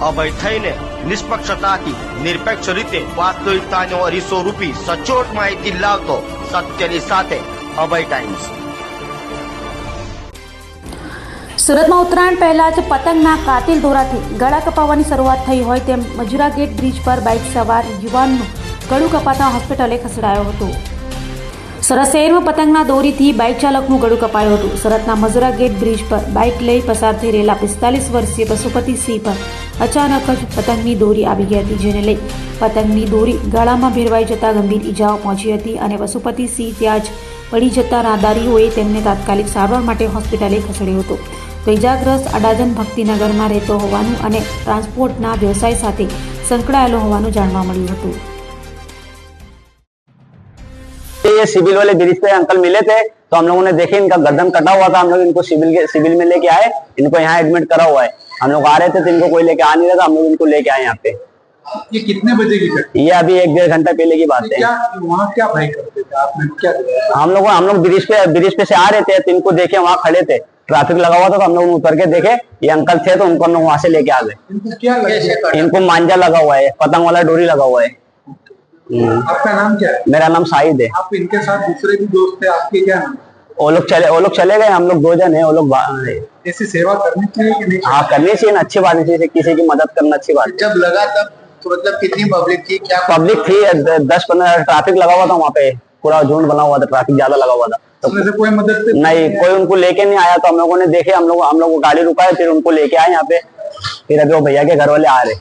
અભય થઈને નિષ્પક્ષતાથી નિરપેક્ષ રીતે વાસ્તવિકતાનો અરીસો રૂપી સચોટ માહિતી લાવતો સત્યની સાથે અભય ટાઈમ્સ. સુરતમાં ઉત્તરાયણ પહેલા જ પતંગના કાતિલ દોરાથી ગળા કપાવવાની શરૂઆત થઈ હોય તેમ મજુરા ગેટ બ્રિજ પર બાઇક સવાર યુવાનનું ગળું કપાતા હોસ્પિટલે ખસેડાયો હતો. સુરત શહેરમાં પતંગના દોરીથી બાઇક ચાલકનું ગળું કપાયું હતું. સુરતના મજુરા ગેટ બ્રિજ પર બાઇક લઈ પસાર થઈ રહેલા પિસ્તાલીસ વર્ષીય પશુપતિ સિંહ પર અચાનક જ પતંગની દોરી આવી ગઈ હતી, જેને લઈ પતંગની દોરી ગાળામાં ભેરવાઈ જતા ગંભીર ઈજાઓ પહોંચી હતી અને પશુપતિ સિંહ ત્યાં જ પડી જતા રાહદારીઓએ તેમને તાત્કાલિક સારવાર માટે હોસ્પિટલે ખસેડ્યો હતો. તો ઇજાગ્રસ્ત અડાજન ભક્તિનગરમાં રહેતો હોવાનું અને ટ્રાન્સપોર્ટના વ્યવસાય સાથે સંકળાયેલો હોવાનું જાણવા મળ્યું હતું. ये सिविल वाले ब्रिज पे अंकल मिले थे तो हम लोगों ने देखे इनका गर्दन कटा हुआ था हम लोग इनको सिविल के सिविल में लेके आए इनको यहाँ एडमिट करा हुआ है। हम लोग आ रहे थे तो इनको कोई लेके आ नहीं रहा था हम लोग इनको लेके आए यहाँ पे। ये कितने बजे की घटना? ये अभी एक डेढ़ घंटा पहले की बात है। क्या वहाँ क्या भाई करते थे? आपने क्या हम लोग हम लोग ब्रिज पे ब्रिज पे से आ रहे थे तो इनको देखे वहाँ खड़े थे। ट्रैफ़िक लगा हुआ था तो हम लोग उतर के देखे ये अंकल थे तो उनको हम लोग वहाँ से लेके आ गए। इनको क्या इनको मांझा लगा हुआ है पतंग वाला डोरी लगा हुआ है। आपका नाम क्या है? मेरा नाम शाहिद है। आप इनके साथ दूसरे भी दोस्त थे आपके क्या नाम? वो लोग चले वो लोग चले गए हम लोग दो जन है वो लोग ऐसी सेवा करनी चाहिए कि नहीं? हाँ करनी चाहिए ना अच्छी बात है किसी किसी की मदद करना अच्छी बात जब लगा तब तो मतलब कितनी पब्लिक थी क्या पब्लिक थी दस पंद्रह ट्रैफ़िक लगा हुआ था वहाँ पे पूरा झुंड बना हुआ था ट्रैफ़िक ज़्यादा लगा हुआ था। तो से कोई मदद से नहीं कोई उनको लेके नहीं आया तो हम लोगों ने देखे हम लोग हम लोग गाड़ी रुकाए फिर उनको लेके आए यहाँ पे। फिर अभी वो भैया के घर वाले आ रहे।